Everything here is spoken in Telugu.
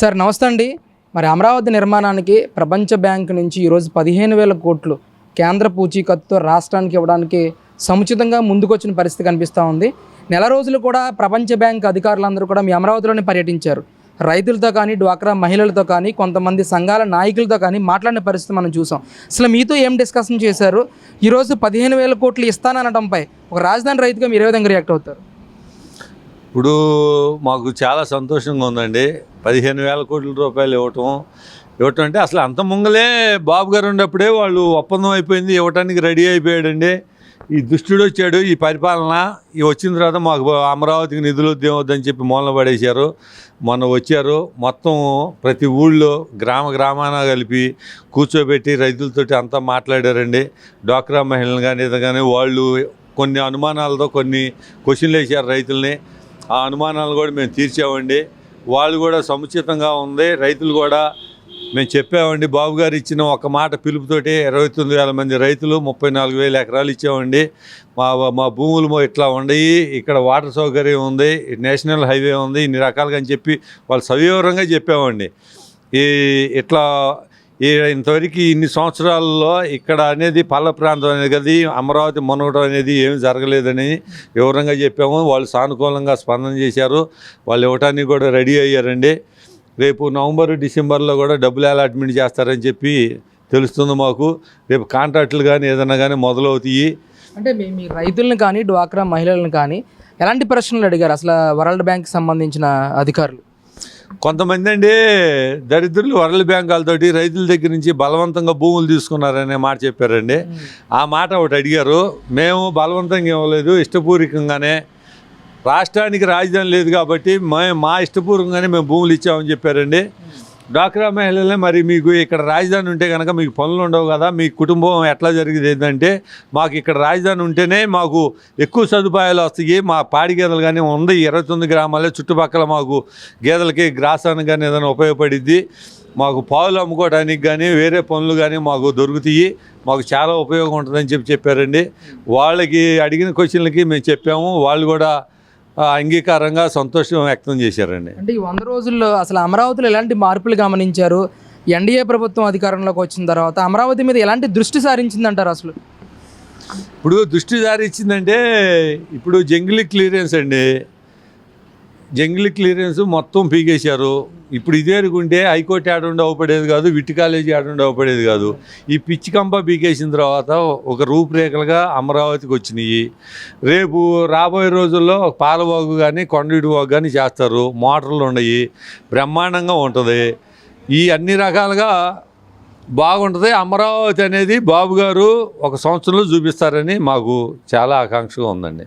సార్ నమస్తే అండి. మరి అమరావతి నిర్మాణానికి ప్రపంచ బ్యాంక్ నుంచి ఈరోజు పదిహేను వేల కోట్లు కేంద్ర పూచీకత్తుతో రాష్ట్రానికి ఇవ్వడానికి సముచితంగా ముందుకొచ్చిన పరిస్థితి కనిపిస్తూ ఉంది. నెల రోజులు కూడా ప్రపంచ బ్యాంక్ అధికారులందరూ కూడా మీ అమరావతిలోనే పర్యటించారు. రైతులతో కానీ డ్వాక్రా మహిళలతో కానీ కొంతమంది సంఘాల నాయకులతో కానీ మాట్లాడిన పరిస్థితి మనం చూసాం. అసలు మీతో ఏం డిస్కషన్ చేశారు? ఈరోజు పదిహేను వేల కోట్లు ఇస్తాననడంపై ఒక రాజధాని రైతుగా మీరు ఏ విధంగా రియాక్ట్ అవుతారు? ఇప్పుడు మాకు చాలా సంతోషంగా ఉందండి. పదిహేను వేల కోట్ల రూపాయలు ఇవ్వటం. ఇవ్వటం అంటే అసలు అంత ముంగలే బాబు గారు ఉన్నప్పుడే వాళ్ళు ఒప్పందం అయిపోయింది ఇవ్వటానికి రెడీ అయిపోయాడండి. ఈ దుష్టుడు వచ్చాడు ఈ పరిపాలన. ఈ వచ్చిన తర్వాత మాకు అమరావతికి నిధులు వద్దని చెప్పి మూలన పడేశారు. మొన్న వచ్చారు. మొత్తం ప్రతి ఊళ్ళో గ్రామ గ్రామాన కలిపి కూర్చోబెట్టి రైతులతోటి అంతా మాట్లాడారండి. డ్వాక్రా మహిళలు కానీ ఇది కానీ వాళ్ళు కొన్ని అనుమానాలతో కొన్ని క్వశ్చన్లు వేసారు రైతుల్ని. ఆ అనుమానాలు కూడా మేము తీర్చామండి. వాళ్ళు కూడా సముచితంగా ఉంది. రైతులు కూడా మేము చెప్పామండి బాబు గారు ఇచ్చిన ఒక మాట పిలుపుతోటి ఇరవై తొమ్మిది వేల మంది రైతులు ముప్పై నాలుగు వేల ఎకరాలు ఇచ్చామండి. మా మా భూములు ఇట్లా ఉండయి ఇక్కడ వాటర్ సౌకర్యం ఉంది నేషనల్ హైవే ఉంది ఇన్ని రకాలుగా అని చెప్పి వాళ్ళు సవివరంగా చెప్పామండి. ఈ ఇట్లా ఇంతవరకు ఇన్ని సంవత్సరాల్లో ఇక్కడ అనేది పల్ల ప్రాంతం అనేది కదా అమరావతి మునగడం అనేది ఏమి జరగలేదని వివరంగా చెప్పాము. వాళ్ళు సానుకూలంగా స్పందన చేశారు. వాళ్ళు ఇవ్వటానికి కూడా రెడీ అయ్యారండి. రేపు నవంబర్ డిసెంబర్లో కూడా డబ్బులు అలాట్మెంట్ చేస్తారని చెప్పి తెలుస్తుంది మాకు. రేపు కాంట్రాక్టులు కానీ ఏదైనా కానీ మొదలవుతాయి. అంటే మీ మీ రైతులను కానీ డ్వాక్రా మహిళలను కానీ ఎలాంటి ప్రశ్నలు అడిగారు? అసలు వరల్డ్ బ్యాంక్ సంబంధించిన అధికారులు. కొంతమంది అండి దరిద్రులు వరల్డ్ బ్యాంకులతోటి రైతుల దగ్గర నుంచి బలవంతంగా భూములు తీసుకున్నారనే మాట చెప్పారండి. ఆ మాట ఒకటి అడిగారు. మేము బలవంతంగా ఇవ్వలేదు ఇష్టపూర్వకంగానే రాష్ట్రానికి రాజధాని లేదు కాబట్టి మేము మా ఇష్టపూర్వకంగానే మేము భూములు ఇచ్చామని చెప్పారండి. డ్వాక్రా మహిళలే మరి మీకు ఇక్కడ రాజధాని ఉంటే కనుక మీకు పనులు ఉండవు కదా మీ కుటుంబం ఎట్లా జరిగేది ఏంటంటే మాకు ఇక్కడ రాజధాని ఉంటేనే మాకు ఎక్కువ సదుపాయాలు వస్తాయి మా పాడి గేదెలు కానీ ఉంది ఇరవై తొమ్మిది గ్రామాలే చుట్టుపక్కల మాకు గేదెలకి గ్రాసానికి కానీ ఏదైనా ఉపయోగపడిద్ది. మాకు పాలు అమ్ముకోవడానికి కానీ వేరే పనులు కానీ మాకు దొరుకుతాయి. మాకు చాలా ఉపయోగం ఉంటుందని చెప్పి చెప్పారండి. వాళ్ళకి అడిగిన క్వశ్చన్లకి మేము చెప్పాము. వాళ్ళు కూడా అంగీకారంగా సంతోషం వ్యక్తం చేశారండి. అంటే ఈ వంద రోజుల్లో అసలు అమరావతిలో ఎలాంటి మార్పులు గమనించారు? ఎన్డీఏ ప్రభుత్వం అధికారంలోకి వచ్చిన తర్వాత అమరావతి మీద ఎలాంటి దృష్టి సారించిందంటారు అసలు? ఇప్పుడు దృష్టి జారి ఇచ్చిందంటే ఇప్పుడు జంగిలీ క్లియరెన్స్ అండి. జంగిలీ క్లియరెన్స్ మొత్తం పీకేశారు. ఇప్పుడు ఇదే అనుకుంటే హైకోర్టు ఆడుండి అవపడేది కాదు విట్టి కాలేజీ ఆడుండి అవ్వపడేది కాదు. ఈ పిచ్చి కంప పీకేసిన తర్వాత ఒక రూపురేఖలుగా అమరావతికి వచ్చినాయి. రేపు రాబోయే రోజుల్లో పాలవాగు కానీ కొండవీటి వాగు కానీ చేస్తారు. మోటార్లు ఉన్నాయి. బ్రహ్మాండంగా ఉంటుంది. ఈ అన్ని రకాలుగా బాగుంటుంది. అమరావతి అనేది బాబు గారు ఒక సంవత్సరంలో చూపిస్తారని మాకు చాలా ఆకాంక్షగా ఉందండి.